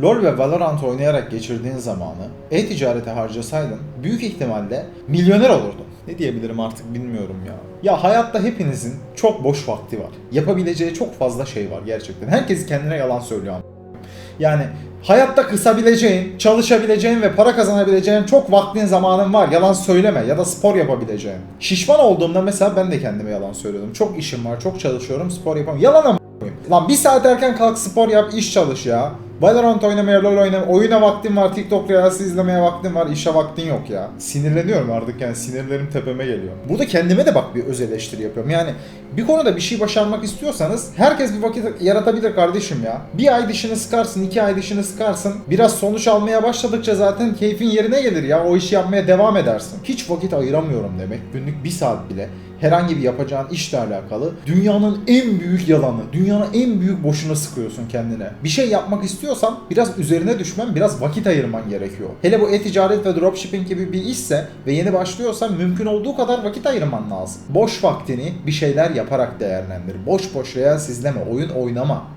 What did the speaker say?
LoL ve Valorant oynayarak geçirdiğin zamanı e-ticarete harcasaydın büyük ihtimalle milyoner olurdun. Ne diyebilirim artık bilmiyorum ya. Ya hayatta hepinizin çok boş vakti var. Yapabileceği çok fazla şey var gerçekten. Herkes kendine yalan söylüyor. ama. Yani hayatta kısabileceğin, çalışabileceğin ve para kazanabileceğin çok vaktin zamanın var. Yalan söyleme ya da spor yapabileceğin. Şişman olduğumda mesela ben de kendime yalan söylüyordum. Çok işim var, çok çalışıyorum, spor yapamıyorum. Yalan ama. Lan bir saat erken kalk spor yap, iş çalış ya. Valorant oynamaya, LoL oynamaya, oyuna vaktin var, TikTok Reels'i izlemeye vaktin var, işe vaktin yok ya. Sinirleniyorum artık yani sinirlerim tepeme geliyor. Burada kendime de bak bir öz eleştiri yapıyorum. Yani bir konuda bir şey başarmak istiyorsanız herkes bir vakit yaratabilir kardeşim ya. Bir ay dişini sıkarsın, iki ay dişini sıkarsın. Biraz sonuç almaya başladıkça zaten keyfin yerine gelir ya. O işi yapmaya devam edersin. Hiç vakit ayıramıyorum demek. Günlük bir saat bile herhangi bir yapacağın işle alakalı dünyanın en büyük yalanı, dünyanın en büyük boşuna sıkıyorsun kendine. Bir şey yapmak istiyorsan biraz üzerine düşmen, biraz vakit ayırman gerekiyor. Hele bu e-ticaret ve dropshipping gibi bir işse ve yeni başlıyorsan mümkün olduğu kadar vakit ayırman lazım. Boş vaktini bir şeyler yaparak değerlendir. Boş boş reels izleme, oyun oynama.